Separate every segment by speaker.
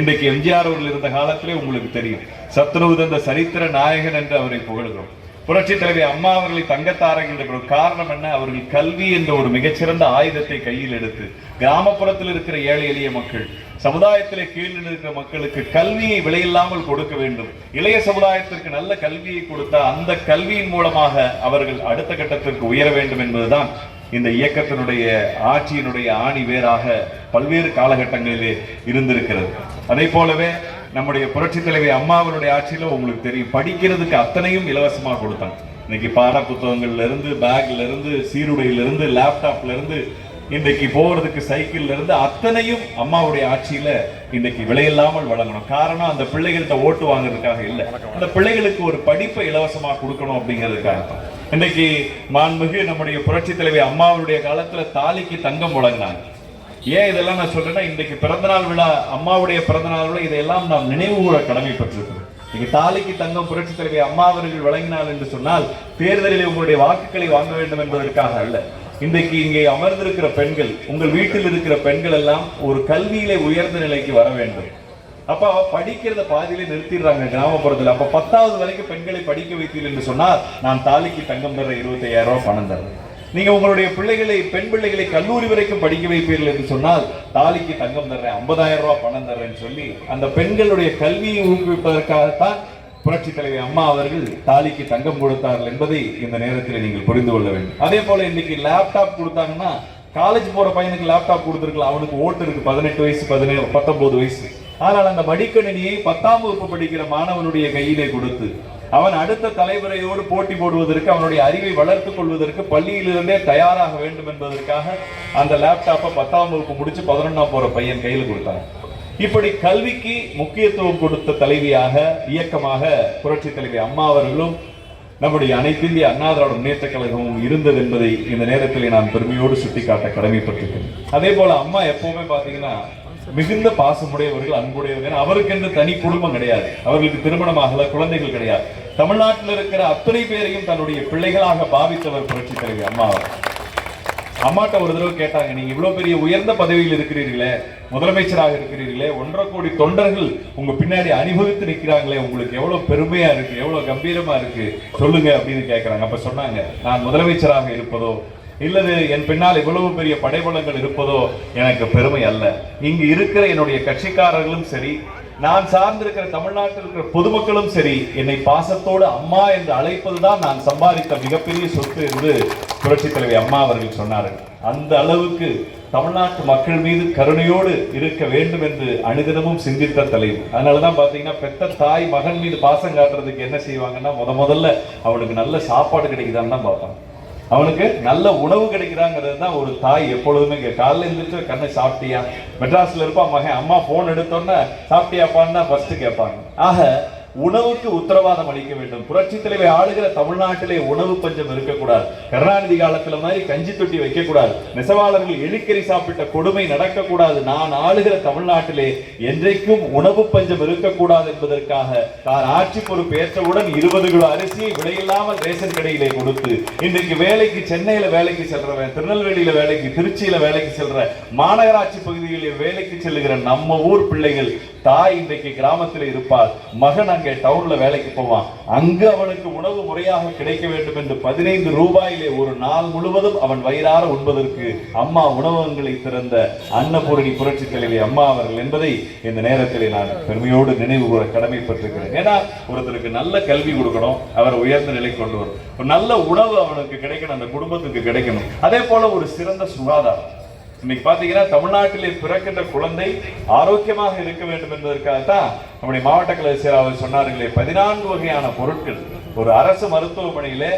Speaker 1: இன்றைக்கு எம்ஜிஆர் அவர்கள் இருந்த காலத்திலே உங்களுக்கு தெரியும். சத்ருவு தந்த சரித்திர நாயகன் என்று அவரை புகழ்கிறோம். புரட்சி தலைவி அம்மா அவர்களை தங்கத்தாரங்க என்ற ஒரு காரணம் என்ன? அவர்கள் கல்வி என்ற ஒரு மிகச்சிறந்த ஆயுதத்தை கையில் எடுத்து கிராமப்புறத்தில் இருக்கிற ஏழை எளிய மக்கள் சமுதாயத்திலே கீழ் இருக்கிற மக்களுக்கு கல்வியை விலையில்லாமல் கொடுக்க வேண்டும். இளைய சமுதாயத்திற்கு நல்ல கல்வியை கொடுத்த அந்த கல்வியின் மூலமாக அவர்கள் அடுத்த கட்டத்திற்கு உயர வேண்டும் என்பதுதான் இந்த இயக்கத்தினுடைய ஆட்சியினுடைய ஆணி வேராக பல்வேறு காலகட்டங்களிலே இருந்திருக்கிறது. அதே போலவே நம்முடைய புரட்சி தலைவி அம்மாவனுடைய ஆட்சியில உங்களுக்கு தெரியும். படிக்கிறதுக்கு அத்தனையும் இலவசமாக கொடுத்தாங்க. இன்னைக்கு பாட புத்தகங்கள்ல இருந்து பேக்ல இருந்து சீருடையில இருந்து லேப்டாப்ல இருந்து இன்றைக்கு போறதுக்கு சைக்கிள்ல இருந்து அத்தனையும் அம்மாவுடைய ஆட்சியில இன்றைக்கு விலையில்லாமல் வழங்கணும். காரணம் அந்த பிள்ளைகள்கிட்ட ஓட்டு வாங்குறதுக்காக இல்லை. அந்த பிள்ளைகளுக்கு ஒரு படிப்பை இலவசமா கொடுக்கணும் அப்படிங்கிறதுக்காக இன்னைக்கு மாண்புமிகு நம்முடைய புரட்சி தலைவி அம்மாவுடைய காலத்துல தாலிக்கு தங்கம் வழங்கினாங்க. ஏன் இதெல்லாம் நான் சொல்றேன்னா இன்றைக்கு பிறந்தநாள் விழா அம்மாவுடைய பிறந்தநாள் விழா இதையெல்லாம் நாம் நினைவு கூற கடமைப்பட்டிருக்கிறோம். இன்னைக்கு தாலிக்கு தங்கம் புரட்சி தலைவி அம்மா அவர்கள் வழங்கினார் என்று சொன்னால் தேர்தலில் உங்களுடைய வாக்குகளை வாங்க வேண்டும் என்பதற்காக அல்ல. இன்றைக்கு இங்கே அமர்ந்திருக்கிற பெண்கள் உங்கள் வீட்டில் இருக்கிற பெண்கள் எல்லாம் ஒரு கல்வியிலே உயர்ந்த நிலைக்கு வர வேண்டும். அப்ப அவ படிக்கிறத பாதியிலே நிறுத்திடுறாங்க கிராமப்புறத்துல. அப்ப பத்தாவது வரைக்கும் பெண்களை படிக்க வைத்தீர்கள் என்று சொன்னால் நான் தாலிக்கு தங்கம் தர இருபத்தி ஐயாயிரம் ரூபாய் பணம் தரேன் நீங்க உங்களுடைய பிள்ளைகளை பெண் பிள்ளைகளை கல்லூரி வரைக்கும் படிக்க வைப்பீர்கள் என்று சொன்னால் தாலிக்கு தங்கம் தர்றேன் ஐம்பதாயிரம் ரூபாய் பணம் தர்றேன்னு சொல்லி அந்த பெண்களுடைய கல்வியை ஊக்குவிப்பதற்காகத்தான் புரட்சி தலைவி அம்மா அவர்கள் தாலிக்கு தங்கம் கொடுத்தார்கள் என்பதை இந்த நேரத்தில் நீங்கள் புரிந்து கொள்ள வேண்டும். அதே போல இன்னைக்கு லேப்டாப் கொடுத்தாங்கன்னா காலேஜ் போற பையனுக்கு லேப்டாப் கொடுத்துருக்கலாம். அவனுக்கு ஓட்டு இருக்கு பதினெட்டு வயசு பதினேழு பத்தொன்பது வயசு. ஆனால் அந்த மடிக்கணினியை பத்தாம் வகுப்பு படிக்கிற மாணவனுடைய கையிலே கொடுத்து அவன் அடுத்த தலைமுறையோடு போட்டி போடுவதற்கு அவனுடைய அறிவை வளர்த்துக் கொள்வதற்கு பள்ளியிலிருந்தே தயாராக வேண்டும் என்பதற்காக அந்த லேப்டாப்பை பத்தாம் வகுப்பு முடிச்சு பதினொன்றாம் போற பையன் கையில் கொடுத்தாங்க இப்படி கல்விக்கு முக்கியத்துவம் கொடுத்த தலைவியாக இயக்கமாக புரட்சி தலைவி அம்மா அவர்களும் நம்முடைய அனைத்து இந்திய அண்ணா திராவிட முன்னேற்ற கழகமும் இருந்தது என்பதை இந்த நேரத்தில் நான் பெருமையோடு சுட்டிக்காட்ட கடமைப்பட்டிருக்கேன் அதே போல அம்மா எப்பவுமே பாத்தீங்கன்னா மிகுந்த பாசமுடையவர்கள் அன்புடையவர்கள். அவருக்கென்று தனி குடும்பம் கிடையாது. அவர்களுக்கு திருமணமாகல குழந்தைகள் கிடையாது. தமிழ்நாட்டில் இருக்கிற அத்தனை பேரையும் தன்னுடைய பிள்ளைகளாக பாவித்தவர் புரட்சி தலைவி அம்மா அம்மாட்ட ஒரு தடவை கேட்டாங்க நீங்க இவ்வளவு பெரிய உயர்ந்த பதவியில் இருக்கிறீர்களே முதலமைச்சராக இருக்கிறீர்களே ஒன்றரை கோடி தொண்டர்கள் உங்க பின்னாடி அனுபவித்து நிற்கிறாங்களே உங்களுக்கு எவ்வளவு பெருமையா இருக்கு எவ்வளவு கம்பீரமா இருக்கு சொல்லுங்க அப்படின்னு கேட்கறாங்க அப்ப சொன்னாங்க நான் முதலமைச்சராக இருப்பதோ இல்லது என் பின்னால் இவ்வளவு பெரிய படைபலங்கள் இருப்பதோ எனக்கு பெருமை அல்ல. இங்கு இருக்கிற என்னுடைய கட்சிக்காரர்களும் சரி நான் சார்ந்திருக்கிற தமிழ்நாட்டில் இருக்கிற பொதுமக்களும் சரி என்னை பாசத்தோடு அம்மா என்று அழைப்பதுதான் நான் சம்பாதித்த மிகப்பெரிய சொத்து என்று புரட்சி தலைவி அம்மா அவர்கள் சொன்னார்கள். அந்த அளவுக்கு தமிழ்நாட்டு மக்கள் மீது கருணையோடு இருக்க வேண்டும் என்று அனுதினமும் சிந்தித்த தலைவர் அதனாலதான் பார்த்தீங்கன்னா பெத்த தாய் மகன் மீது பாசம் காட்டுறதுக்கு என்ன செய்வாங்கன்னா முத முதல்ல அவனுக்கு நல்ல சாப்பாடு கிடைக்குதான்னு தான் பார்ப்பாங்க. அவனுக்கு நல்ல உணவு கிடைக்கிறாங்கிறது தான் ஒரு தாய் எப்பொழுதுமே கே- காலைல எழுந்திரிச்சு கண்ணை சாப்பிட்டியா? மெட்ராஸ்ல இருப்பான் மகன். அம்மா போன் எடுத்தோன்னே சாப்பிட்டியாப்பான்னு தான் ஃபஸ்ட்டு கேட்பாங்க. ஆக உணவுக்கு உத்தரவாதம் அளிக்க வேண்டும். புரட்சி தலைவை ஆளுகிற தமிழ்நாட்டிலே உணவு பஞ்சம் இருக்கக்கூடாது. கருணாநிதி காலத்துல மாதிரி கஞ்சி தொட்டி வைக்கக்கூடாது. நெசவாளர்கள் எலிக்கறி சாப்பிட்ட கொடுமை நடக்கக்கூடாது. நான் ஆளுகிற தமிழ்நாட்டிலே என்றைக்கும் உணவு பஞ்சம் இருக்கக்கூடாது என்பதற்காக தான் ஆட்சி பொறுப்பு ஏற்றவுடன் இருபது கிலோ அரிசியை விலையில்லாமல் ரேஷன் கடையிலே கொடுத்து இன்றைக்கு வேலைக்கு சென்னையில வேலைக்கு செல்றவன் திருநெல்வேலியில வேலைக்கு திருச்சியில வேலைக்கு செல்ற மாநகராட்சி பகுதிகளில் வேலைக்கு செல்லுகிற நம்ம ஊர் பிள்ளைகள் தாய் இன்றைக்கு கிராமத்தில் இருப்பார் மகன் அங்கே டவுன்ல வேலைக்கு போவான். அங்கு அவனுக்கு உணவு முறையாக கிடைக்க வேண்டும் என்று பதினைந்து ரூபாயிலே ஒரு நாள் முழுவதும் அவன் வயிறார உண்பதற்கு அம்மா உணவகங்களை திறந்த அன்னபூரணி புரட்சி தலைவி அம்மா அவர்கள் என்பதை இந்த நேரத்தில் நான் பெருமையோடு நினைவு கூற கடமைப்பட்டிருக்கிறேன். ஏன்னா ஒருத்தருக்கு நல்ல கல்வி கொடுக்கணும் அவர் உயர்ந்த நிலை கொண்டு வரும் ஒரு நல்ல உணவு அவனுக்கு கிடைக்கணும் அந்த குடும்பத்துக்கு கிடைக்கணும். அதே போல ஒரு சிறந்த சுகாதாரம். இன்னைக்கு பாத்தீங்கன்னா தமிழ்நாட்டிலே பிறக்கின்ற குழந்தை ஆரோக்கியமாக இருக்க வேண்டும் என்பதற்காகத்தான் நம்முடைய மாவட்ட கலை செயலாளர் சொன்னார்களே பதினான்கு வகையான பொருட்கள். ஒரு அரசு மருத்துவமனையிலே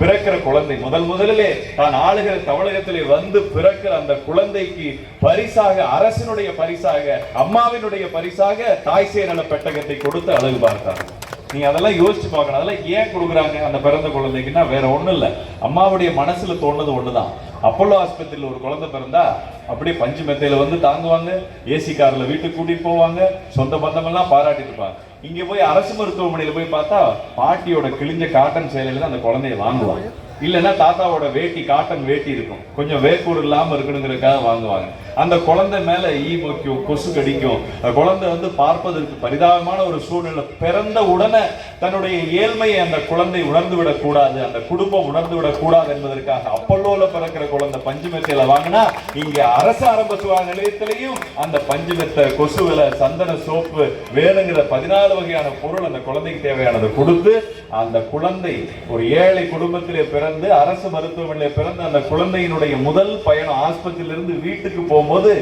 Speaker 1: பிறக்கிற குழந்தை. முதல் முதலிலே தான் ஆளுகிற தமிழகத்திலே வந்து பிறக்கிற அந்த குழந்தைக்கு பரிசாக அரசினுடைய பரிசாக அம்மாவினுடைய பரிசாக தாய் சேனல பெட்டகத்தை கொடுத்து அழகு பார்த்தார்கள் நீங்க அதெல்லாம் யோசிச்சு பார்க்கணும். அதெல்லாம் ஏன் கொடுக்குறாங்க அந்த பிறந்த குழந்தைக்குன்னா வேற ஒன்றும் இல்லை. அம்மாவுடைய மனசுல தோணுது ஒண்ணுதான். அப்போலோ ஆஸ்பத்திரியில் ஒரு குழந்தை பிறந்தா அப்படியே பஞ்சு மெத்தையில் வந்து தாங்குவாங்க. ஏசி காரில் வீட்டுக்கு கூட்டிட்டு போவாங்க. சொந்த பந்தமெல்லாம் பாராட்டிட்டு இருப்பாங்க. இங்கே போய் அரசு மருத்துவமனையில் போய் பார்த்தா பாட்டியோட கிழிஞ்ச காட்டன் சேலையில தான் அந்த குழந்தைய வாங்குவாங்க. இல்லைன்னா தாத்தாவோட வேட்டி காட்டன் வேட்டி இருக்கும். கொஞ்சம் வேக்கூர் இல்லாமல் இருக்கணுங்கிறதுக்காக வாங்குவாங்க. அந்த குழந்தை மேலே ஈ மொக்கும் கொசு கடிக்கும். அந்த குழந்தை வந்து பார்ப்பதற்கு பரிதாபமான ஒரு சூழ்நிலை பிறந்த உடனே தன்னுடைய ஏழ்மையை அந்த குழந்தை உணர்ந்து விடக்கூடாது அந்த குடும்பம் உணர்ந்து விடக்கூடாது என்பதற்காக அப்பல்லோல பிறக்கிற குழந்தை பஞ்சுமெத்தையில வாங்கினா இங்க அரசு ஆரம்ப சுகாதார நிலையத்திலையும் அந்த பஞ்சுமெத்த கொசுவில சந்தன சோப்பு வேணுங்கிற பதினாலு வகையான பொருள் அந்த குழந்தைக்கு தேவையானதை கொடுத்து அந்த குழந்தை ஒரு ஏழை குடும்பத்திலே பிறந்து அரசு மருத்துவமனையிலே பிறந்து அந்த குழந்தையினுடைய முதல் பயணம் ஆஸ்பத்திரியிலிருந்து வீட்டுக்கு போகும் போகும்போது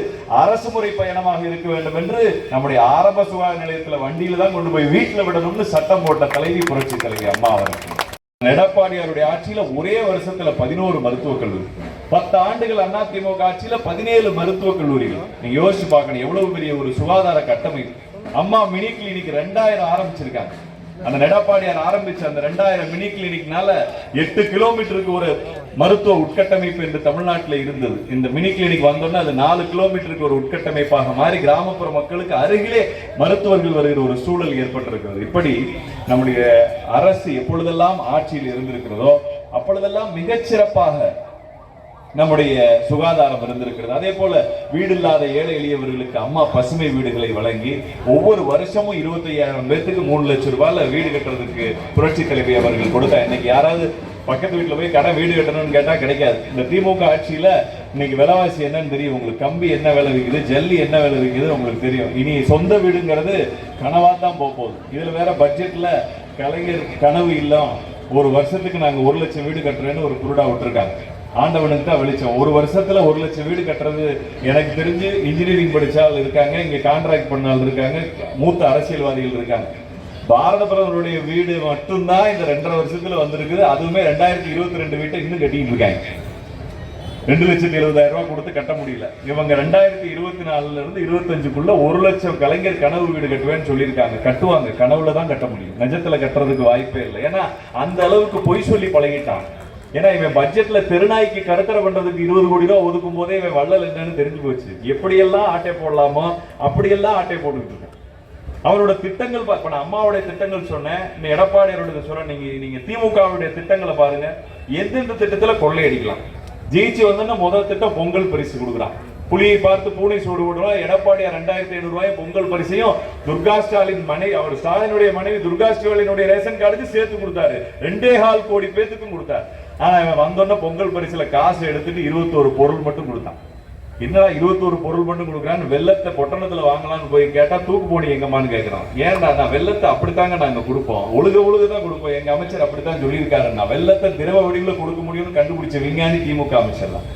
Speaker 1: அரசு முறை பயணமாக இருக்க வேண்டும் என்று நம்முடைய ஆரம்ப சுகாதார நிலையத்துல வண்டியில் தான் கொண்டு போய் வீட்டுல விடணும்னு சட்டம் போட்ட தலைவி புரட்சி தலைவி அம்மா அவர்கள் எடப்பாடியாருடைய ஆட்சியில ஒரே வருஷத்துல பதினோரு மருத்துவக் கல்லூரி. பத்து ஆண்டுகள் அண்ணா திமுக ஆட்சியில பதினேழு மருத்துவக் கல்லூரிகள். நீங்க யோசிச்சு பார்க்கணும் எவ்வளவு பெரிய ஒரு சுகாதார கட்டமைப்பு. அம்மா மினி கிளினிக் ரெண்டாயிரம் ஆரம்பிச்சிருக்காங்க. அந்த எடப்பாடியார் ஆரம்பிச்ச அந்த ரெண்டாயிரம் மினி கிளினிக்னால எட்டு கிலோமீட்டருக்கு ஒரு மருத்துவ உட்கட்டமைப்பு என்று தமிழ்நாட்டில் இருந்தது. இந்த மினி கிளினிக் வந்தோடனே அது நாலு கிலோமீட்டருக்கு ஒரு உட்கட்டமைப்பாக மாறி கிராமப்புற மக்களுக்கு அருகிலே மருத்துவர்கள் வருகிற ஒரு சூழல் ஏற்பட்டிருக்கிறது. இப்படி நம்முடைய அரசு எப்பொழுதெல்லாம் ஆட்சியில் இருந்திருக்கிறதோ அப்பொழுதெல்லாம் மிகச்சிறப்பாக நம்முடைய சுகாதாரம் இருந்திருக்கிறது. அதே போல வீடு இல்லாத ஏழை எளியவர்களுக்கு அம்மா பசுமை வீடுகளை வழங்கி ஒவ்வொரு வருஷமும் இருபத்தி ஐயாயிரம் பேர்த்துக்கு மூணு லட்சம் ரூபாயில வீடு கட்டுறதுக்கு புரட்சி தலைவி அவர்கள் கொடுத்தா இன்னைக்கு யாராவது பக்கத்து வீட்டில் போய் கடை வீடு கட்டணும்னு கேட்டால் கிடைக்காது. இந்த திமுக ஆட்சியில் இன்னைக்கு விலைவாசி என்னன்னு தெரியும். உங்களுக்கு கம்பி என்ன விலை விற்குது ஜல்லி என்ன விலை விற்குது உங்களுக்கு தெரியும். இனி சொந்த வீடுங்கிறது கனவாக தான் போக போகுது. இதில் வேற பட்ஜெட்டில் கலைஞர் கனவு இல்லம். ஒரு வருஷத்துக்கு நாங்கள் ஒரு லட்சம் வீடு கட்டுறேன்னு ஒரு குருடா விட்டுருக்காங்க. ஆண்டவனுக்கு தான் வெளிச்சம். ஒரு வருஷத்துல ஒரு லட்சம் வீடு கட்டுறது எனக்கு தெரிஞ்சு இன்ஜினியரிங் படிச்சால் இருக்காங்க இங்க கான்ட்ராக்ட் பண்ணால் இருக்காங்க மூத்த அரசியல்வாதிகள் இருக்காங்க. பாரத பிரதமருடைய வீடு மட்டும்தான் இந்த ரெண்டரை வருஷத்துல வந்திருக்குது. அதுவுமே ரெண்டாயிரத்தி இருபத்தி ரெண்டு வீட்டை இன்னும் கட்டிட்டு இருக்காங்க. ரெண்டு லட்சத்தி எழுபதாயிரம் ரூபாய் கொடுத்து கட்ட முடியல. இவங்க ரெண்டாயிரத்தி இருபத்தி நாலுல இருந்து இருபத்தஞ்சுக்குள்ள ஒரு லட்சம் கலைஞர் கனவு வீடு கட்டுவேன்னு சொல்லியிருக்காங்க. கட்டுவாங்க. கனவுல தான் கட்ட முடியும். நிஜத்துல கட்டுறதுக்கு வாய்ப்பே இல்லை. ஏன்னா அந்த அளவுக்கு பொய் சொல்லி பழகிட்டான். ஏன்னா இவன் பட்ஜெட்ல தெருநாய்க்கு கருத்தரை பண்றதுக்கு இருபது கோடி ரூபா ஒதுக்கும் போதே இவன் வள்ளல் என்னன்னு தெரிஞ்சு போச்சு. எப்படியெல்லாம் ஆட்டை போடலாமோ அப்படியெல்லாம் ஆட்டை போட்டுக்கிட்டு இருக்கான். அவரோட திட்டங்கள் பா- இப்ப நான் அம்மாவுடைய திட்டங்கள் சொன்னேன். இந்த எடப்பாடியாரோட சொல்றேன் நீங்க நீங்க திமுகவுடைய திட்டங்களை பாருங்க. எந்தெந்த திட்டத்துல கொள்ளையடிக்கலாம்? ஜெயிச்சு வந்தோன்னா முதல் திட்டம் பொங்கல் பரிசு கொடுக்குறான் புலியை பார்த்து பூனை சூடு விடுவோம் எடப்பாடியார் ரெண்டாயிரத்தி ஐநூறு ரூபாய் பொங்கல் பரிசையும் துர்கா ஸ்டாலின் மனைவி அவர் ஸ்டாலினுடைய மனைவி துர்கா ஸ்டாலினுடைய ரேஷன் கார்டுக்கு சேர்த்து கொடுத்தாரு. ரெண்டே கால் கோடி பேத்துக்கும் கொடுத்தாரு. ஆனா இவன் வந்தோடனே பொங்கல் பரிசுல காசு எடுத்துட்டு இருபத்தோரு பொருள் மட்டும் கொடுத்தான். என்னடா இருபத்தோரு பொருள் மட்டும் கொடுக்குறான்னு வெள்ளத்தை பொட்டணத்துல வாங்கலாம்னு போய் கேட்டா தூக்கு போடி எங்கம்மான்னு கேட்குறான் ஏன்டா நான் வெள்ளத்தை அப்படித்தாங்க நாங்க கொடுப்போம். ஒழுக ஒழுக தான் கொடுப்போம். எங்க அமைச்சர் அப்படித்தான் சொல்லியிருக்காரு நான் வெள்ளத்தை திரவ வடிவில் கொடுக்க முடியும்னு கண்டுபிடிச்ச விஞ்ஞானி திமுக அமைச்சர் தான்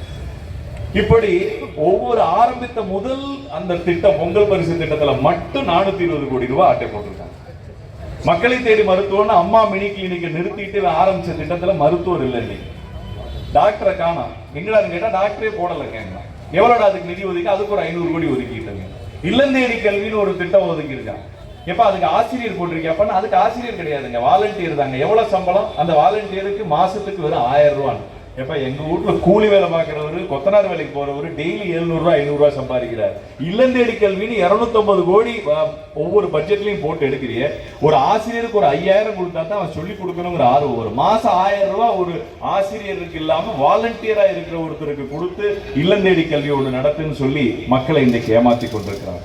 Speaker 1: இப்படி ஒவ்வொரு ஆரம்பித்த முதல் அந்த திட்டம் பொங்கல் பரிசு திட்டத்துல மட்டும் நானூத்தி இருபது கோடி ரூபாய் அட்டை போட்டிருக்காங்க. மக்களை தேடி மருத்துவம்னு அம்மா மினி கிளினிக்கை நிறுத்திட்டு ஆரம்பிச்ச திட்டத்துல மருத்துவர் இல்லை இன்னைக்கு டாக்டரை காணும் எங்கடான்னு கேட்டா டாக்டரே போடலைங்க எவ்வளோடா அதுக்கு நிதி ஒதுக்கி? அதுக்கு ஒரு ஐநூறு கோடி ஒதுக்கிட்டாங்க. இல்லந்தேடி கல்வின்னு ஒரு திட்டம் ஒதுக்கியிருக்கான். இருக்காங்க எப்ப அதுக்கு ஆசிரியர் போட்டிருக்கேன் அதுக்கு ஆசிரியர் கிடையாதுங்க. வாலண்டியர் தாங்க. எவ்வளவு சம்பளம்? அந்த வாலண்டியருக்கு மாசத்துக்கு வெறும் ஆயிரம் ரூபான்னு. ஏப்பா எங்க வீட்டுல கூலி வேலை பார்க்குறவர் கொத்தனார் வேலைக்கு போகிறவர் டெய்லி எழுநூறு ஐநூறுரூவா சம்பாதிக்கிறார். இல்லந்தேடி கல்வின்னு 250 கோடி ஒவ்வொரு பட்ஜெட்லையும் போட்டு எடுக்கிறிய. ஒரு ஆசிரியருக்கு ஒரு ஐயாயிரம் கொடுத்தா தான் அவன் சொல்லி கொடுக்கணுங்கிற ஆர்வம் வரும். மாசம் ஆயிரம் ரூபா ஒரு ஆசிரியருக்கு இல்லாம வாலண்டியரா இருக்கிற ஒருத்தருக்கு கொடுத்து இல்லந்தேடி கல்வி ஒன்று நடத்துன்னு சொல்லி மக்களை இன்றைக்கு ஏமாத்தி கொண்டிருக்கிறாங்க.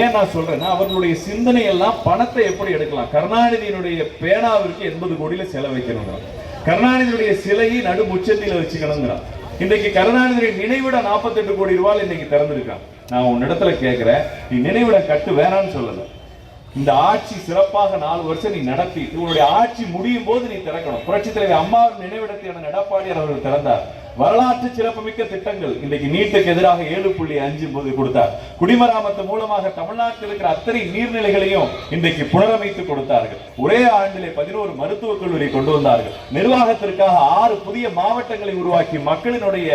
Speaker 1: ஏன் நான் சொல்றேன்னா அவர்களுடைய சிந்தனை எல்லாம் பணத்தை எப்படி எடுக்கலாம்? கருணாநிதியினுடைய பேனாவிற்கு எண்பது கோடியில செலவைக்கணுங்கிறான் கருணாநிதியுடைய சிலையை நடு உச்சத்தில் வச்சுக்கணுங்கிறான் இன்றைக்கு கருணாநிதியுடைய நினைவிட 48 கோடி ரூபாய் இன்னைக்கு திறந்திருக்கான் நான் உன்னிடத்துல கேட்கிறேன் நீ நினைவிட கட்டு வேணாம்னு சொல்லல. இந்த ஆட்சி சிறப்பாக நாலு வருஷம் நீ நடத்தி உன்னுடைய ஆட்சி முடியும் போது நீ திறக்கணும். புரட்சி தலைவர் அம்மாவின் நினைவிடத்தை என எடப்பாடியார் அவர்கள் திறந்தார். வரலாற்று சிறப்புமிக்க திட்டங்கள். இன்னைக்கு நீட்டுக்கு எதிராக ஏழு புள்ளி அஞ்சு போது கொடுத்தார். குடிமராமத்து மூலமாக தமிழ்நாட்டில் இருக்கிற அத்தனை நீர்நிலைகளையும் இன்றைக்கு புனரமைத்து கொடுத்தார்கள். ஒரே ஆண்டிலே பதினோரு மருத்துவக் கல்லூரி கொண்டு வந்தார்கள். நிர்வாகத்திற்காக ஆறு புதிய மாவட்டங்களை உருவாக்கி மக்களினுடைய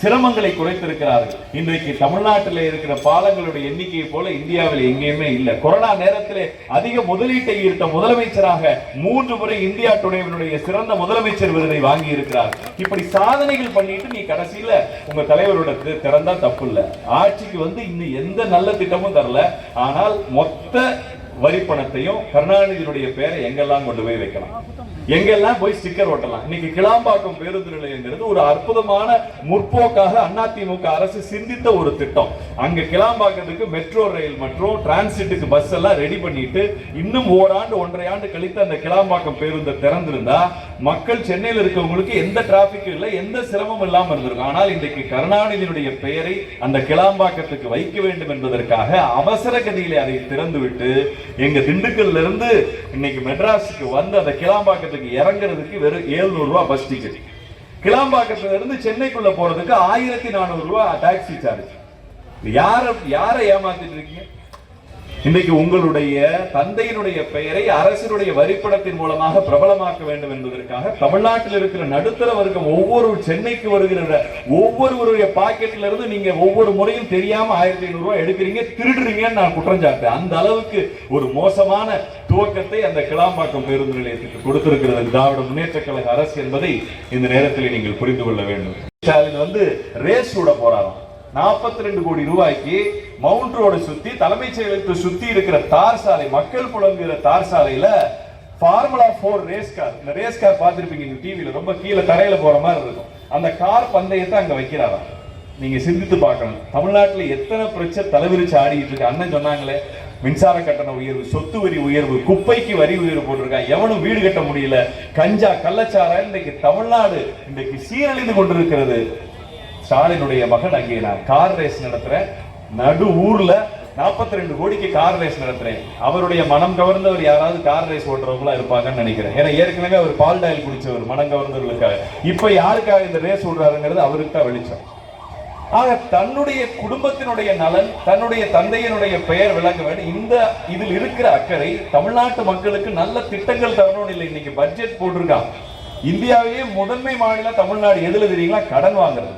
Speaker 1: சிரமங்களை குறைத்திருக்கிறார்கள். இன்றைக்கு தமிழ்நாட்டில் இருக்கிற பாலங்களுடைய எண்ணிக்கையை போல இந்தியாவில் எங்கேயுமே இல்லை. கொரோனா நேரத்திலே அதிக முதலீட்டை ஈர்த்த முதலமைச்சராக மூன்று முறை இந்தியா டுடேவினுடைய சிறந்த முதலமைச்சர் விருதை வாங்கி இருக்கிறார் இப்படி சாதனைகள் பண்ணிட்டு நீ கடைசியில உங்க தலைவரோட திறந்தா தப்பு இல்லை ஆட்சிக்கு வந்து இன்னும் எந்த நல்ல திட்டமும் தரல. ஆனால் மொத்த வரி பணத்தையும் கருணாநிதியினுடைய பேரை எங்கெல்லாம் கொண்டு போய் வைக்கலாம்? எங்கெல்லாம் போய் ஸ்டிக்கர் ஒட்டலாம்? இன்னைக்கு கிளாம்பாக்கம் பேருந்து நிலையங்கிறது ஒரு அற்புதமான முற்போக்காக அதிமுக அரசு சிந்தித்த ஒரு திட்டம். அங்க கிளாம்பாக்கத்துக்கு மெட்ரோ ரயில் மற்றும் டிரான்சிட்டுக்கு பஸ் எல்லாம் ரெடி பண்ணிட்டு இன்னும் ஓராண்டு ஒன்றரை ஆண்டு கழித்து அந்த கிளாம்பாக்கம் பேருந்தை திறந்திருந்தா மக்கள் சென்னையில் இருக்கவங்களுக்கு எந்த டிராபிக்கும் இல்லை எந்த சிரமம் இல்லாமல் இருந்திருக்கும். ஆனால் இன்றைக்கு கருணாநிதியினுடைய பெயரை அந்த கிளாம்பாக்கத்துக்கு வைக்க வேண்டும் என்பதற்காக அவசர கதியிலே அதை திறந்து விட்டு எங்க திண்டுக்கல்ல இருந்து இன்னைக்கு மெட்ராஸுக்கு வந்து அந்த கிளாம்பாக்கத்துக்கு இறங்குறதுக்கு வெறும் 700 ரூபா பஸ் டிக்கெட் கிளாம்பாக்கத்துல இருந்து சென்னைக்குள்ள போறதுக்கு ஆயிரத்தி நானூறு ரூபா டாக்ஸி சார்ஜ் யார யாரை ஏமாத்திட்டு இருக்கீங்க? இன்றைக்கு உங்களுடைய தந்தையினுடைய பெயரை அரசினுடைய வரிப்படத்தின் மூலமாக பிரபலமாக்க வேண்டும் என்பதற்காக தமிழ்நாட்டில் இருக்கிற நடுத்தர வர்க்கம் ஒவ்வொரு சென்னைக்கு வருகிற ஒவ்வொருவருடைய பாக்கெட்ல இருந்து நீங்க ஒவ்வொரு முறையும் தெரியாம ஆயிரத்தி ஐநூறு ரூபாய் எடுக்கிறீங்க திருடுறீங்கன்னு நான் குற்றம் சாட்டேன். அந்த அளவுக்கு ஒரு மோசமான துவக்கத்தை அந்த கிளாம்பாக்கம் பேருந்து நிலையத்துக்கு கொடுத்திருக்கிறது. திராவிட முன்னேற்ற கழக அரசு என்பதை இந்த நேரத்தில் நீங்கள் புரிந்து கொள்ள வேண்டும். ஸ்டாலின் வந்து ரேஸ் விட போறாராம். 42 ரெண்டு கோடி ரூபாய்க்கு மவுண்ட் ரோடு சுத்தி தலைமைச் செயலகத்தை சுத்தி இருக்கிற தார் சாலை மக்கள் புலங்குகிற தார் சாலையில ஃபார்முலா போர் ரேஸ் கார் இந்த ரேஸ் கார் பார்த்துருப்பீங்க இந்த டிவியில் ரொம்ப கீழே தரையில் போகிற மாதிரி இருக்கும். அந்த கார் பந்தயத்தை அங்கே வைக்கிறாராம். நீங்கள் சிந்தித்து பார்க்கணும். தமிழ்நாட்டில் எத்தனை பிரச்சனை தலைவிரிச்சு ஆடிக்கிட்டு இருக்கு? அண்ணன் சொன்னாங்களே மின்சார கட்டண உயர்வு சொத்து வரி உயர்வு குப்பைக்கு வரி உயர்வு போட்டிருக்காங்க எவனும் வீடு கட்ட முடியல. கஞ்சா கள்ளச்சாரம் இன்றைக்கு தமிழ்நாடு இன்றைக்கு சீரழிந்து கொண்டிருக்கிறது. ஸ்டாலினுடைய மகன் அங்கே நான். கார் ரேஸ் நடத்துகிறேன் நடு ஊர்ல 42 ரெண்டு கோடிக்கு கார் ரேஸ் நடத்துறேன். அவருடைய மனம் கவர்ந்தவர் யாராவது கார் ரேஸ் ஓட்டுறவங்களா இருப்பாங்கன்னு நினைக்கிறேன். ஏன்னா ஏற்கனவே அவர் பால் டாயில் குடிச்சவர் மனம் கவர்ந்தவர்களுக்காக. இப்ப யாருக்காக இந்த ரேஸ் ஓடுறாருங்கிறது அவருக்கு தான் வெளிச்சம். ஆக தன்னுடைய குடும்பத்தினுடைய நலன் தன்னுடைய தந்தையினுடைய பெயர் விளங்க வேண்டும். இந்த இதில் இருக்கிற அக்கறை தமிழ்நாட்டு மக்களுக்கு நல்ல திட்டங்கள் தரணும்னு இல்லை. இன்னைக்கு பட்ஜெட் போட்டிருக்கான். இந்தியாவிலேயே முதன்மை மாநிலம் தமிழ்நாடு. எதுல தெரியுங்களா? கடன் வாங்குறது.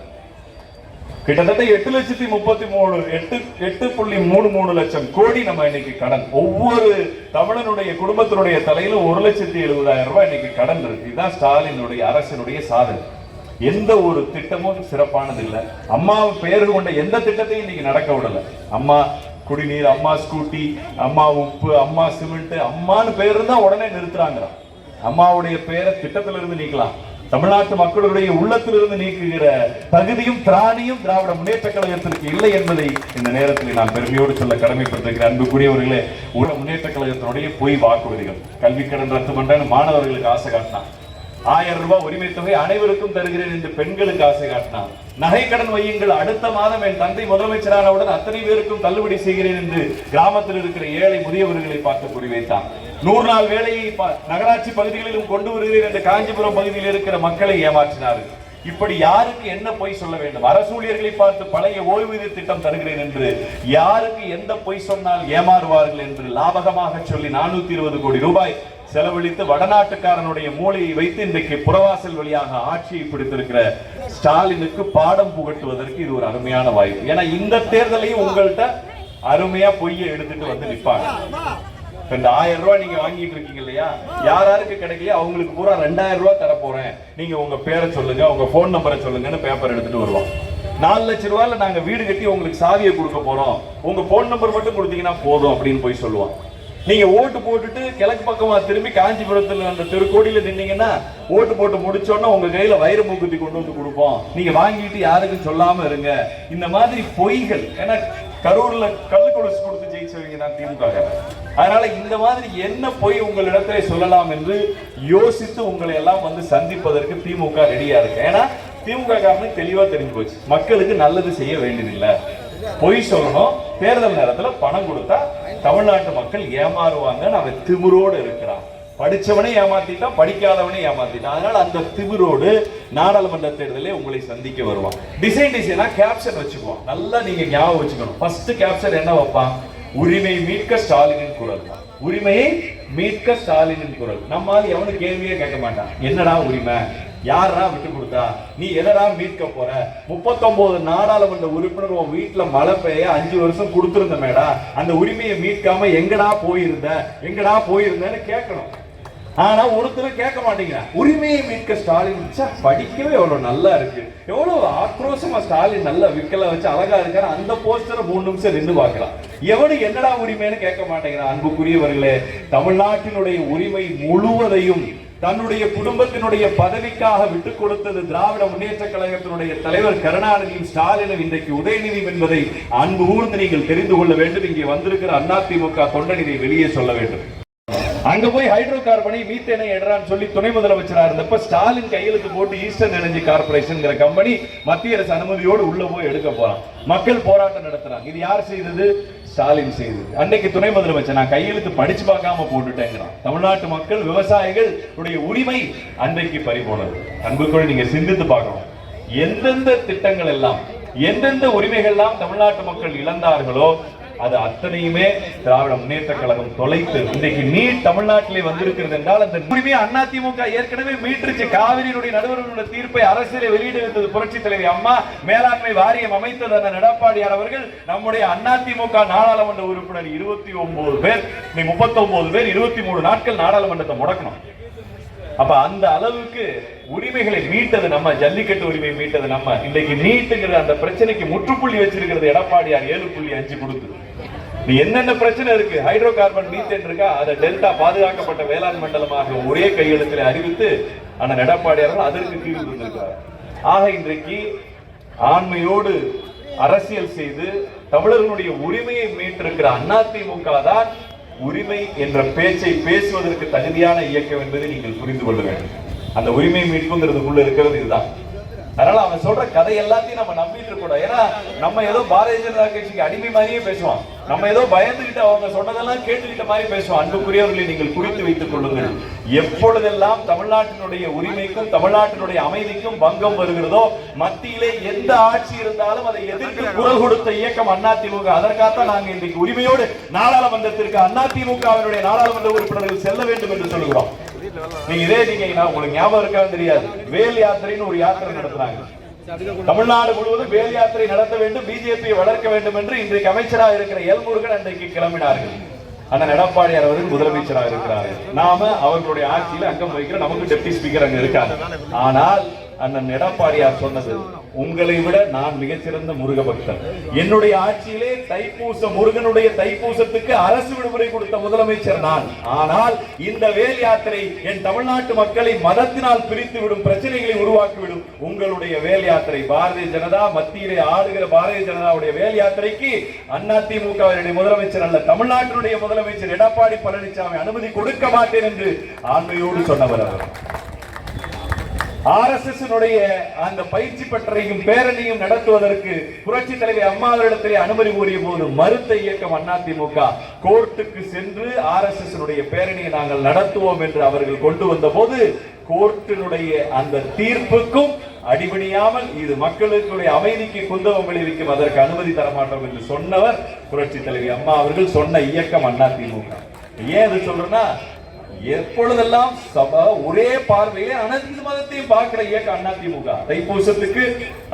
Speaker 1: கிட்டத்தட்ட எட்டு லட்சத்தி முப்பத்தி மூணு எட்டு எட்டு புள்ளி மூணு மூணு லட்சம் கோடி நம்ம இன்னைக்கு கடன். ஒவ்வொரு தமிழனுடைய குடும்பத்தினுடைய தலையில ஒரு லட்சத்தி எழுபதாயிரம் ரூபாய் இன்னைக்கு கடன் இருக்கு. இதுதான் ஸ்டாலினுடைய அரசினுடைய சாதனை. எந்த ஒரு திட்டமும் சிறப்பானது இல்லை. அம்மா பெயர் கொண்ட எந்த திட்டத்தையும் இன்னைக்கு நடக்க விடல. அம்மா குடிநீர் அம்மா ஸ்கூட்டி அம்மா உப்பு அம்மா சிமெண்ட் அம்மான்னு பேர் இருந்தா உடனே நிறுத்துறாங்க அம்மாவுடைய பெயரை திட்டத்திலிருந்து நீக்கலாம். தமிழ்நாட்டு மக்களுடைய உள்ளத்திலிருந்து நீக்குகிற தகுதியும் திராணியும் திராவிட முன்னேற்ற கழகத்திற்கு இல்லை என்பதை இந்த நேரத்தில் நான் பெருமையோடு சொல்ல கடமைப்பட்டிருக்கிறேன் அன்புக்குரியவர்களே ஊர முன்னேற்ற கழகத்தினுடைய பொய் வாக்குறுதிகள். கல்வி கடன் ரத்து பண்றேன் மாணவர்களுக்கு ஆசை காட்டினான். ஆயிரம் ரூபாய் உரிமை தொகை அனைவருக்கும் தருகிறேன் என்று பெண்களுக்கு ஆசை காட்டினார் நகை கடன் வையுங்கள் அடுத்த மாதம் என் தந்தை முதலமைச்சரானவுடன் அத்தனை பேருக்கும் தள்ளுபடி செய்கிறேன் என்று கிராமத்தில் இருக்கிற ஏழை முதியவர்களை பார்த்து குறிவைத்தான். நூறு நாள் வேலையை நகராட்சி பகுதிகளிலும் கொண்டு வருகிறேன் என்று காஞ்சிபுரம் பகுதியில் இருக்கிற மக்களை ஏமாற்றினார்கள். இப்படி யாருக்கு என்ன பொய் சொல்ல வேண்டும்? அரசு ஊழியர்களை பார்த்து பழைய ஓய்வூதிய திட்டம் தருகிறேன் என்று யாருக்கு எந்த பொய் சொன்னால் ஏமாறுவார்கள் என்று லாபகமாக சொல்லி நானூத்தி இருபது கோடி ரூபாய் செலவழித்து வடநாட்டுக்காரனுடைய மூளையை வைத்து இன்றைக்கு புறவாசல் வழியாக ஆட்சியை பிடித்திருக்கிற ஸ்டாலினுக்கு பாடம் புகட்டுவதற்கு இது ஒரு அருமையான வாய்ப்பு. ஏன்னா இந்த தேர்தலையும் உங்கள்கிட்ட அருமையா பொய்யை எடுத்துட்டு வந்து நிற்பாங்க இப்ப இந்த ஆயிரம் ரூபாய் நீங்க வாங்கிட்டு இருக்கீங்க இல்லையா? யார் யாருக்கு கிடைக்கலையோ அவங்களுக்கு பூரா ரெண்டாயிரம் ரூபாய் தர போறேன். நீங்க உங்க பேரை சொல்லுங்க உங்க போன் நம்பரை சொல்லுங்கன்னு பேப்பர் எடுத்துட்டு வருவோம். நாலு லட்ச ரூபாயில நாங்க வீடு கட்டி உங்களுக்கு சாவியை கொடுக்க போறோம். உங்க போன் நம்பர் மட்டும் கொடுத்தீங்கன்னா போதும் அப்படின்னு போய் சொல்லுவோம் நீங்க ஓட்டு போட்டுட்டு கிழக்கு பக்கமா திரும்பி காஞ்சிபுரத்துல அந்த திருக்கோடியில நின்னீங்கன்னா ஓட்டு போட்டு முடிச்சோன்னா உங்க கையில வைர மூக்குத்தி கொண்டு வந்து கொடுப்போம். நீங்க வாங்கிட்டு யாருக்கும் சொல்லாம இருங்க. இந்த மாதிரி பொய்கள் ஏன்னா கரூர்ல கல் கொலுசு கொடுத்து ஜெயிச்சவங்க தான் திமுக அதனால இந்த மாதிரி என்ன பொய் உங்களிடத்திலே சொல்லலாம் என்று யோசித்து உங்களை எல்லாம் வந்து சந்திப்பதற்கு திமுக ரெடியா இருக்கு. ஏன்னா திமுக காரணம் தெளிவா தெரிஞ்சு போச்சு. மக்களுக்கு நல்லது செய்ய வேண்டியதில்லை. பொய் சொல்லணும். தேர்தல் நேரத்துல பணம் கொடுத்தா தமிழ்நாட்டு மக்கள் ஏமாறுவாங்கன்னு அவன் திமுறோடு இருக்கிறான். படிச்சவனே ஏமாத்திட்டான் படிக்காதவனே ஏமாத்திட்டான். அதனால் அந்த திமிரோடு நாடாளுமன்ற தேர்தலே உங்களை சந்திக்க வருவான். டிசைன் டிசைனாக கேப்ஷன் வச்சுக்குவான். நல்லா நீங்கள் ஞாபகம் வச்சுக்கணும். ஃபஸ்ட்டு கேப்ஷன் என்ன வைப்பான்? உரிமை மீட்க ஸ்டாலினின் குரல். உரிமையை மீட்க ஸ்டாலினின் குரல். நம்மால் எவனும் கேள்வியே கேட்க மாட்டான். என்னடா உரிமை? யாரா விட்டு கொடுத்தா? நீ எதடா மீட்க போற? முப்பத்தொன்பது நாடாளுமன்ற உறுப்பினர் உன் வீட்டுல மழை பெய்ய அஞ்சு வருஷம் கொடுத்துருந்த மேடா அந்த உரிமையை மீட்காம எங்கடா போயிருந்த? எங்கடா போயிருந்தேன்னு கேட்கணும். ஆனா ஒருத்தரும் கேட்க மாட்டேங்கிறான் உரிமையை மீட்க ஸ்டாலின் வச்சா படிக்கவே எவ்வளவு நல்லா இருக்கு. எவ்வளவு ஆக்ரோஷமா ஸ்டாலின் நல்லா விக்கல வச்சு அழகா இருக்காரு. அந்த போஸ்டரை மூணு நிமிஷம் நின்று பார்க்கலாம். எவனு என்னடா உரிமைன்னு கேட்க மாட்டேங்கிறான் அன்புக்குரியவர்களே தமிழ்நாட்டினுடைய உரிமை முழுவதையும் தன்னுடைய குடும்பத்தினுடைய பதவிக்காக விட்டுக் கொடுத்தது திராவிட முன்னேற்ற கழகத்தினுடைய தலைவர் கருணாநிதியும் ஸ்டாலினும் இன்றைக்கு உதயநிதி என்பதை அன்பு ஊர்ந்து நீங்கள் தெரிந்து கொள்ள வேண்டும். இங்கே வந்திருக்கிற அதிமுக தொண்டனிதை வெளியே சொல்ல வேண்டும். அங்க போய் ஹைட்ரோ கார்பனை மீத்தேனை எடுறான்னு சொல்லி துணை முதலமைச்சரா இருந்தப்ப ஸ்டாலின் கையெழுத்து போட்டு ஈஸ்டர்ன் எனர்ஜி கார்பரேஷன் கம்பெனி மத்திய அரசு அனுமதியோடு உள்ள போய் எடுக்க போறான். மக்கள் போராட்டம் நடத்துறாங்க. இது யார் செய்தது? ஸ்டாலின் செய்தது. அன்னைக்கு துணை முதலமைச்சர் நான் கையெழுத்து படிச்சு பார்க்காம போட்டுட்டேங்கிறான். தமிழ்நாட்டு மக்கள் விவசாயிகள் உடைய உரிமை அன்றைக்கு பறிபோனது அன்புக்குள் நீங்க சிந்தித்து பார்க்கணும். எந்தெந்த திட்டங்கள் எல்லாம் எந்தெந்த உரிமைகள்லாம் தமிழ்நாட்டு மக்கள் இழந்தார்களோ அது அத்தனையுமே திராவிட முன்னேற்ற கழகம் தொலைத்து இன்றைக்கு நீட் தமிழ்நாட்டிலே வந்திருக்கிறது என்றால் அந்த உரிமையை அதிமுக ஏற்கனவே மீட்டுருச்சு. காவிரியினுடைய நடுவர்களுடைய தீர்ப்பை அரசியலை வெளியிடுகிறது புரட்சி தலைவி அம்மா. மேலாண்மை வாரியம் அமைத்தது அந்த எடப்பாடியார் அவர்கள். நம்முடைய அதிமுக நாடாளுமன்ற உறுப்பினர் இருபத்தி ஒன்பது பேர் முப்பத்தி ஒன்பது பேர் இருபத்தி மூணு நாட்கள் நாடாளுமன்றத்தை முடக்கணும். அப்ப அந்த அளவுக்கு உரிமைகளை மீட்டது நம்ம ஜல்லிக்கட்டு உரிமையை மீட்டது நம்ம. இன்னைக்கு நீட்டுங்கிற அந்த பிரச்சனைக்கு முற்றுப்புள்ளி வச்சிருக்கிறது எடப்பாடியார் ஏழு புள்ளி அஞ்சு கொடுத்து. என்னென்ன பிரச்சனை இருக்கு? ஹைட்ரோ கார்பன் மீத்தேன் இருக்கா? அதை டெல்டா பாதுகாக்கப்பட்ட வேளாண் மண்டலமாக ஒரே கையெழுத்தில் அறிவித்து ஆனால் எடப்பாடி அவர்கள் அதற்கு தீர்வு தந்திருக்கிறார் ஆக இன்றைக்கு ஆண்மையோடு அரசியல் செய்து தமிழர்களுடைய உரிமையை மீட்டிருக்கிற அதிமுக தான் உரிமை என்ற பேச்சை பேசுவதற்கு தகுதியான இயக்கம் என்பதை நீங்கள் புரிந்து கொள்ள வேண்டும். அந்த உரிமை மீட்புங்கிறதுக்குள்ள இருக்கிறது இதுதான். அதனால அவன் சொல்ற கதை எல்லாத்தையும் நம்ம நம்பிட்டு இருக்கோம் ஏன்னா நம்ம ஏதோ பாரதிய ஜனதா கட்சிக்கு அடிமை மாதிரியே பேசுவான். நம்ம ஏதோ பயந்துகிட்டு அவங்க சொன்னதெல்லாம் கேட்டுக்கிட்ட மாதிரி பேசுவோம் அன்புக்குரியவர்களை நீங்கள் குறித்து வைத்துக் கொள்ளுங்கள். எப்பொழுதெல்லாம் தமிழ்நாட்டினுடைய உரிமைக்கும் தமிழ்நாட்டினுடைய அமைதிக்கும் பங்கம் வருகிறதோ மத்தியிலே எந்த ஆட்சி இருந்தாலும் அதை எதிர்த்து குரல் கொடுத்த இயக்கம் அதிமுக அதற்காகத்தான் நாங்கள் இன்றைக்கு உரிமையோடு நாடாளுமன்றத்திற்கு அதிமுகவினுடைய நாடாளுமன்ற உறுப்பினர்கள் செல்ல வேண்டும் என்று சொல்கிறோம் நீங்க இதே நீங்க உங்களுக்கு ஞாபகம் இருக்கான்னு தெரியாது. வேல் யாத்திரைன்னு ஒரு யாத்திரை நடத்துறாங்க. தமிழ்நாடு முழுவதும் வேல் யாத்திரை நடத்த வேண்டும் பிஜேபியை வளர்க்க வேண்டும் என்று இன்றைக்கு அமைச்சராக இருக்கிற எல் முருகன் அன்றைக்கு கிளம்பினார்கள். அண்ணன் எடப்பாடியார் அவர்கள் முதலமைச்சராக இருக்கிறார்கள். நாம அவர்களுடைய ஆட்சியில அங்கம் வகிக்கிற நமக்கு டெப்டி ஸ்பீக்கர் அங்க இருக்காங்க. ஆனால் அண்ணன் எடப்பாடியார் சொன்னது உங்களை விட நான் மிகச்சிறந்த முருக பக்தர் என்னுடைய ஆட்சியிலே தைப்பூச முருகனுடைய தைப்பூசத்துக்கு அரசு விடுமுறை கொடுத்த முதலமைச்சர் நான். ஆனால் இந்த வேல் யாத்திரை என் தமிழ்நாட்டு மக்களை மதத்தினால் பிரித்து விடும் பிரச்சனைகளை உருவாக்கிவிடும் உங்களுடைய வேல் யாத்திரை. பாரதிய ஜனதா மத்தியிலே ஆளுகிற பாரதிய ஜனதாவுடைய வேல் யாத்திரைக்கு அதிமுகவினுடைய முதலமைச்சர் அல்ல தமிழ்நாட்டினுடைய முதலமைச்சர் எடப்பாடி பழனிசாமி அனுமதி கொடுக்க மாட்டேன் என்று ஆண்மையோடு சொன்னவர் அவர். ஆர்எஸ்எஸ்னுடைய அந்த பயிற்சி பட்டறையும் பேரணியும் நடத்துவதற்கு புரட்சி தலைவி அம்மாவிடத்திலே அனுமதி கோரிய போது மறுத்த இயக்கம் அதிமுக கோர்ட்டுக்கு சென்று ஆர்எஸ்எஸ்னுடைய பேரணியை நாங்கள் நடத்துவோம் என்று அவர்கள் கொண்டு வந்த போது கோர்ட்டினுடைய அந்த தீர்ப்புக்கும் அடிபணியாமல் இது மக்களுடைய அமைதிக்கு குந்தவம் விளைவிக்கும் அதற்கு அனுமதி தரமாட்டோம் என்று சொன்னவர் புரட்சி தலைவி அம்மா அவர்கள் சொன்ன இயக்கம் அதிமுக ஏன் இது சொல்றேன்னா எப்பொழுதெல்லாம் சபா ஒரே பார்வையில அனைத்து மதத்தையும் பார்க்கிற அண்ணா அதிமுக தைப்பூசத்துக்கு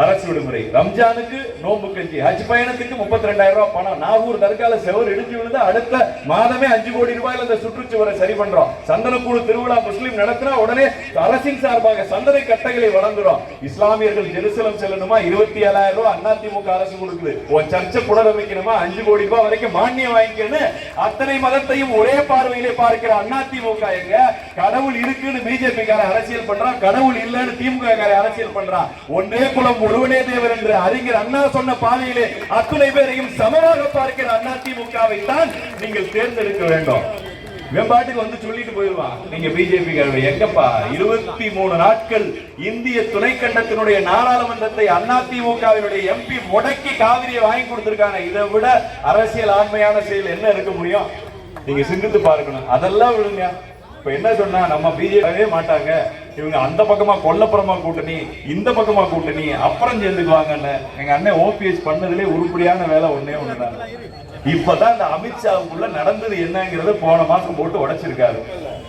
Speaker 1: அரசு விடுமுறை ரம்ஜானுக்கு நோம்பு கஞ்சி ஹஜ் பயணத்துக்கு முப்பத்தி ரெண்டாயிரம் ரூபாய் பணம் நாகூர் தற்கால செவர் இடிஞ்சு விழுந்து அடுத்த மாதமே அஞ்சு கோடி ரூபாயில அந்த சுற்றுச்சுவரை சரி பண்றோம். சந்தனக்கூடு திருவிழா முஸ்லீம் நடத்தினா உடனே அரசின் சார்பாக சந்தனை கட்டைகளை வழங்குறோம். இஸ்லாமியர்கள் ஜெருசலம் செல்லணுமா? இருபத்தி ஏழாயிரம் ரூபாய் அதிமுக அரசு கொடுக்குது. உன் சர்ச்சை புனரமைக்கணுமா? அஞ்சு கோடி ரூபாய் வரைக்கும் மானியம் வாங்கிக்கணும் அத்தனை மதத்தையும் ஒரே பார்வையிலே பார்க்கிற அதிமுக திமுக எங்க? கடவுள் இருக்குன்னு பிஜேபி கார அரசியல் பண்றான். கடவுள் இல்லைன்னு திமுக கார அரசியல் பண்றான். ஒன்றே குலம் ஒருவனே தேவர் என்று அறிஞர் அண்ணா சொன்ன பாதையிலே அத்துணை பேரையும் சமமாக பார்க்கிற அண்ணா திமுகவை தான் நீங்கள் தேர்ந்தெடுக்க வேண்டும். வெம்பாட்டுக்கு வந்து சொல்லிட்டு போயிடுவான் நீங்க பிஜேபி எங்கப்பா? இருபத்தி மூணு நாட்கள் இந்திய துணைக்கண்டத்தினுடைய நாடாளுமன்றத்தை அதிமுகவினுடைய எம்பி முடக்கி காவிரியை வாங்கி கொடுத்திருக்காங்க. இதை விட அரசியல் ஆண்மையான செயல் என்ன இருக்க முடியும்? நீங்க சிந்தித்து பார்க்கணும். அதெல்லாம் விடுங்க இப்ப என்ன சொன்னா நம்ம பிஜேபி மாட்டாங்க. இவங்க அந்த பக்கமா கொல்லப்புறமா கூட்டணி இந்த பக்கமா கூட்டணி அப்புறம் சேர்ந்துக்குவாங்கன்னு எங்க அண்ணன் ஓபிஎஸ் பண்ணதுலே உருப்படியான வேலை ஒன்னே ஒண்ணுதான். இப்பதான் இந்த அமித்ஷாவுக்குள்ள நடந்தது என்னங்கிறத போன மாசம் போட்டு உடைச்சிருக்காரு.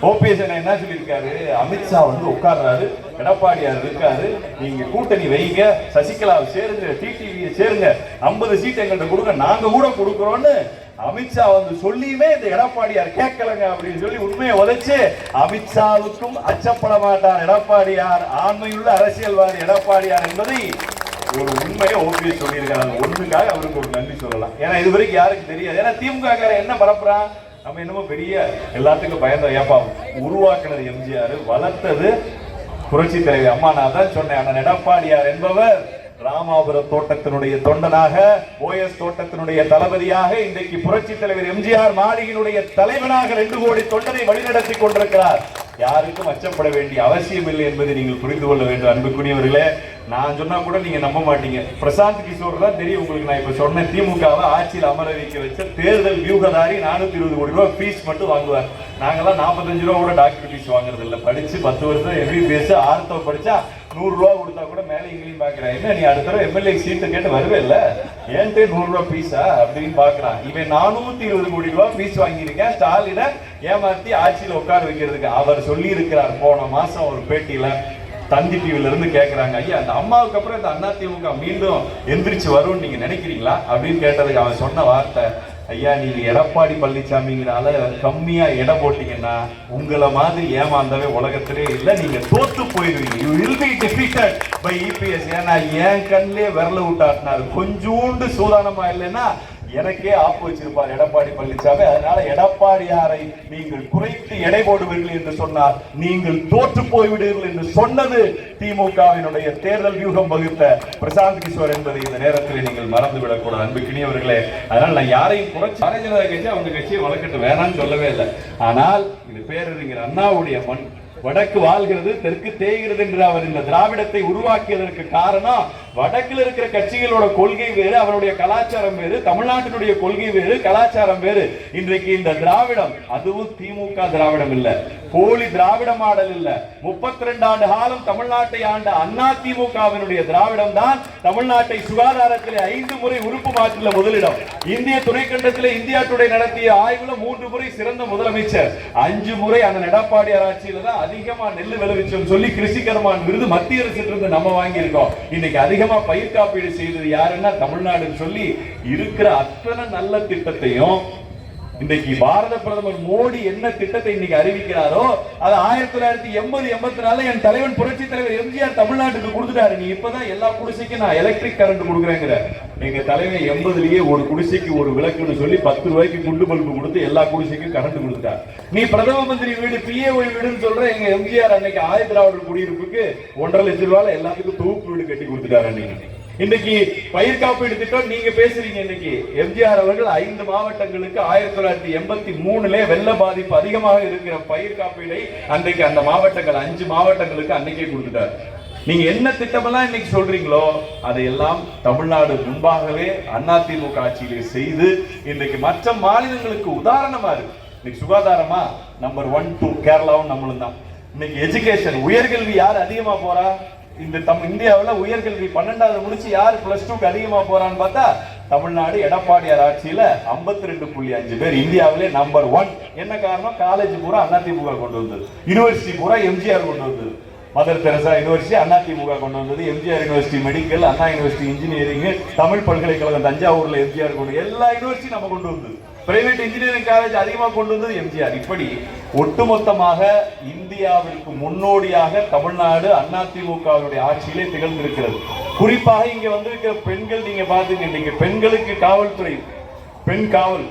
Speaker 1: ஓபிஎஸ் என்ன சொல்லியிருக்காரு? அமித்ஷா வந்து உட்கார்றாரு எடப்பாடியார் இருக்காரு. நீங்க கூட்டணி வைங்க. சசிகலாவை சேருங்க டிடிவியை சேருங்க. ஐம்பது சீட் எங்கள்கிட்ட கொடுங்க. நாங்க கூட கொடுக்குறோன்னு அமித்ஷா வந்து சொல்லியுமே இந்த எடப்பாடியார் கேட்கலங்க அப்படின்னு சொல்லி உண்மையை உதைச்சு அமித்ஷாவுக்கும் அச்சப்பட மாட்டார் எடப்பாடியார். ஆண்மையுள்ள அரசியல்வாதி எடப்பாடியார் என்பதை ஒரு உண்மையை ஓபிஎஸ் சொல்லியிருக்காங்க ஒன்றுக்காக அவருக்கு ஒரு நன்றி சொல்லலாம். ஏன்னா இது வரைக்கும் யாருக்கு தெரியாது. ஏன்னா திமுக என்ன பரப்புறான் நம்ம என்னமோ பெரிய எல்லாத்துக்கும் பயந்த ஏப்பா உருவாக்குனது எம்ஜிஆர் வளர்த்தது புரட்சி தலைவர் அம்மா நான் தான் சொன்னேன். அண்ணன் எடப்பாடியார் என்பவர் ராமாபுரம் தோட்டத்தினுடைய தொண்டனாக ஓஎஸ் தோட்டத்தினுடைய தளபதியாக இன்றைக்கு புரட்சி தலைவர் எம்ஜிஆர் மாளிகையினுடைய தலைவனாக ரெண்டு கோடி தொண்டனை வழிநடத்தி கொண்டிருக்கிறார். யாருக்கும் அச்சப்பட வேண்டிய அவசியம் இல்லை என்பதை நீங்கள் புரிந்து கொள்ள வேண்டும் அன்புக்குரியவர்களே. நான் சொன்னா கூட நீங்க நம்ப மாட்டீங்க. பிரசாந்த் கிஷோர் தான் தெரியும் உங்களுக்கு. நான் இப்ப சொன்ன திமுகவை ஆட்சியில் அமர வைக்க வச்ச தேர்தல் வியூகதாரி நானூத்தி இருபது கோடி ரூபாய் ஃபீஸ் மட்டும் வாங்குவார். நாங்கெல்லாம் நாற்பத்தஞ்சு ரூபா கூட டாக்டர் ஃபீஸ் வாங்குறது இல்லை. படிச்சு பத்து வருஷம் எம்பிபிஎஸ் ஆர்த்தோ படிச்சா நூறு ரூபா கொடுத்தா கூட மேலே இங்கேயும் பாக்குறேன் என்ன நீ அடுத்த தடவை எம்எல்ஏ சீட்டு கேட்டு வருவே இல்லை? ஏன்ட்டு நூறு பீஸா அப்படின்னு பாக்குறான் இவன் நானூத்தி இருபது கோடி ரூபா பீஸ் வாங்கியிருக்கேன். ஸ்டாலினை ஏமாத்தி ஆட்சியில் உட்கார வைக்கிறதுக்கு அவர் சொல்லியிருக்கிறார். போன மாசம் ஒரு பேட்டியில தந்தி டிவில இருந்து கேக்குறாங்க. ஐயா அந்த அம்மாவுக்கு அப்புறம் இந்த அண்ணா திமுக மீண்டும் எந்திரிச்சு வரும்னு நீங்க நினைக்கிறீங்களா? அப்படின்னு கேட்டதுக்கு அவன் சொன்ன வார்த்தை ஐயா நீங்கள் எடப்பாடி பழனிசாமிங்கிறால கம்மியாக எடை போட்டிங்கன்னா உங்களை மாதிரி ஏமாந்தவே உலகத்திலே இல்லை நீங்கள் தோத்து போயிருவீங்க you will be difficult by EPS ஏன்னா என் கண்ணிலே விரல விட்டாட்டினாரு கொஞ்சூண்டு சூதானமாக இல்லைன்னா எனக்கே ஆப்பு வச்சிருப்பார் எடப்பாடி பழனிசாமி அதனால எடப்பாடியாரை நீங்கள் குறைத்து எடை போடுவீர்கள் என்று சொன்னார். நீங்கள் தோற்று போய்விடுவீர்கள் என்று சொன்னது திமுகவினுடைய தேர்தல் வியூகம் வகுத்த பிரசாந்த் கிஷோர் என்பதை இந்த நேரத்தில் நீங்கள் மறந்துவிடக் கூடாது அன்புக்கினியவர்களே அதனால நான் யாரையும் குறைச்சி பாரதிய ஜனதா கட்சி அவங்க கட்சியை வளர்க்கட்டு வேணாம்னு சொல்லவே இல்லை. ஆனால் இது பேரறிஞர் அண்ணாவுடைய மண். வடக்கு வாழ்கிறது தெற்கு தேய்கிறது என்று அவர் இந்த திராவிடத்தை உருவாக்கியதற்கு காரணம் வடக்கில் இருக்கிற கட்சிகளோட கொள்கை வேறு அவனுடைய கலாச்சாரம் வேறு தமிழ்நாட்டினுடைய கொள்கை வேறு கலாச்சாரம் வேறு. இன்றைக்கு இந்த திராவிடம் அதுவும் திமுக திராவிடம் இல்ல. போலி திராவிட மாடல் இல்ல. முப்பத்தி ரெண்டு ஆண்டு காலம் தமிழ்நாட்டை ஆண்ட அண்ணா திமுகவினுடைய திராவிடம் தான் தமிழ்நாட்டை சுகாதாரத்திலே ஐந்து முறை உறுப்பு மாற்றில முதலிடம். இந்திய துணைக்கண்டத்தில் இந்தியா டுடே நடத்திய ஆய்வுல மூன்று முறை சிறந்த முதலமைச்சர். அஞ்சு முறை அந்த எடப்பாடியார் ஆட்சியில தான் அதிகமா நெல் விளைவிச்சோம் சொல்லி கிருஷிகர்மான் விருது மத்திய அரசு இருந்து நம்ம வாங்கியிருக்கோம். இன்னைக்கு அதிகமா பயிர் காப்பீடு செய்தது யாருன்னா தமிழ்நாடுன்னு சொல்லி இருக்கிற அத்தனை நல்ல திட்டத்தையும் இன்னைக்கு பாரத பிரதமர் மோடி என்ன திட்டத்தை இன்னைக்கு அறிவிக்கிறாரோ அது ஆயிரத்தி தொள்ளாயிரத்தி எண்பது எண்பத்தி நாலுல என் தலைவன் புரட்சி தலைவர் எம்ஜிஆர் தமிழ்நாட்டுக்கு கொடுத்துட்டாரு. நீ இப்பதான் எல்லா குடிசைக்கும் நான் எலக்ட்ரிக் கரண்ட் கொடுக்குறேங்கிற. எங்க தலைவர் எண்பதுலயே ஒரு குடிசைக்கு ஒரு விளக்குன்னு சொல்லி பத்து ரூபாய்க்கு குண்டு பல்பு கொடுத்து எல்லா குடிசைக்கும் கரண்ட் கொடுத்துட்டார். நீ பிரதம மந்திரி வீடு பிஏஒய் வீடுன்னு சொல்ற எங்க எம்ஜிஆர் அன்னைக்கு ஆயிரத்தி திராவிடர் குடியிருப்புக்கு ஒன்றரை லட்சம் ரூபாய் எல்லாத்துக்கும் தொகுப்பு வீடு கட்டி கொடுத்துட்டாரு அன்னைக்கு. இன்னைக்கு பயிர் காப்பீடு திட்டம் நீங்க பேசுறீங்க இன்னைக்கு. எம்ஜிஆர் அவர்கள் ஐந்து மாவட்டங்களுக்கு ஆயிரத்தி தொள்ளாயிரத்தி எண்பத்தி மூணுல வெள்ள பாதிப்பு அதிகமாக இருக்கிற பயிர் காப்பீடை அன்றைக்கு அந்த மாவட்டங்கள் அஞ்சு மாவட்டங்களுக்கு அன்னைக்கே கொடுத்துட்டார். நீங்க என்ன திட்டமெல்லாம் இன்னைக்கு சொல்றீங்களோ அதையெல்லாம் தமிழ்நாடு முன்பாகவே அதிமுக ஆட்சியிலே செய்து இன்றைக்கு மற்ற மாநிலங்களுக்கு உதாரணமா இருக்கு. இன்னைக்கு சுகாதாரமா? நம்பர் ஒன் டூ கேரளாவும் நம்மளும் தான். இன்னைக்கு எஜுகேஷன் உயர்கல்வி யார் அதிகமா போறா? இந்த தம் இந்தியாவில் உயர்கல்வி பன்னெண்டாவது முடிச்சு யார் பிளஸ் டூக்கு அதிகமாக போறான்னு பார்த்தா தமிழ்நாடு எடப்பாடியார் ஆட்சியில் ஐம்பத்தி ரெண்டு புள்ளி அஞ்சு பேர் இந்தியாவிலே நம்பர் ஒன் என்ன காரணம்? காலேஜ் பூரா அதிமுக கொண்டு வந்தது. யூனிவர்சிட்டி பூரா எம்ஜிஆர் கொண்டு வந்தது. மதர் தெரசா யூனிவர்சிட்டி அதிமுக கொண்டு வந்தது. MGR university medical Anna university engineering Tamil பல்கலைக்கழகம் தஞ்சாவூரில் எம்ஜிஆர் கொண்டு எல்லா யூனிவர்சிட்டி நம்ம கொண்டு வந்தது. பிரைவேட் இன்ஜினியரிங் காலேஜ் அதிகமாக கொண்டு வந்தது எம்ஜிஆர். இப்படி ஒட்டுமொத்தமாக இந்தியாவிற்கு முன்னோடியாக தமிழ்நாடு அதிமுகவுடைய ஆட்சியிலே திகழ்ந்திருக்கிறது. குறிப்பாக இங்கே வந்திருக்கிற பெண்கள் நீங்க பாத்துங்க இன்னைக்கு பெண்களுக்கு காவல்துறை பெண் காவல்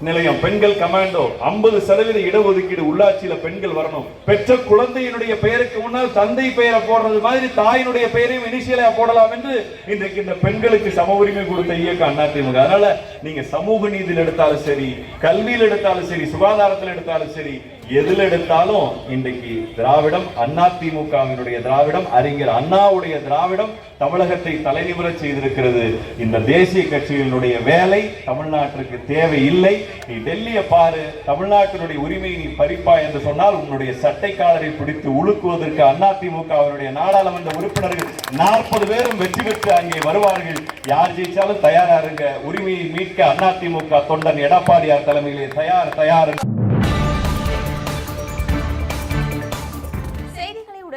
Speaker 1: நிலையம் பெண்கள் கமாண்டோ 50% சதவீத இடஒதுக்கீடு உள்ளாட்சியில பெண்கள் வரணும். பெற்ற குழந்தையினுடைய பெயருக்கு முன்னால் தந்தை பெயரை போடுறது மாதிரி தாயினுடைய பெயரையும் இனிஷியலா போடலாம் என்று இன்றைக்கு இந்த பெண்களுக்கு சம உரிமை கொடுத்த இயக்கம் அதிமுக அதனால நீங்க சமூக நீதியில் எடுத்தாலும் சரி கல்வியில் எடுத்தாலும் சரி சுகாதாரத்தில் எடுத்தாலும் சரி எதில் எடுத்தாலும் இன்றைக்கு திராவிடம் திமுகவினுடைய திராவிடம் அறிஞர் அண்ணாவுடைய திராவிடம் தமிழகத்தை தலைநிபுர செய்திருக்கிறது. இந்த தேசிய கட்சிகளினுடைய வேலை தமிழ்நாட்டிற்கு தேவை இல்லை நீ டெல்லியை பாரு தமிழ்நாட்டினுடைய உரிமையை நீ பறிப்பா என்று சொன்னால் உன்னுடைய சட்டை பிடித்து உழுக்குவதற்கு அதிமுகவினுடைய நாடாளுமன்ற உறுப்பினர்கள் நாற்பது பேரும் வெற்றி பெற்று அங்கே வருவார்கள். யார் ஜெயிச்சாலும் தயாரா இருங்க. உரிமையை மீட்க அதிமுக தொண்டன் எடப்பாடியார் தலைமையிலே தயார் தயார்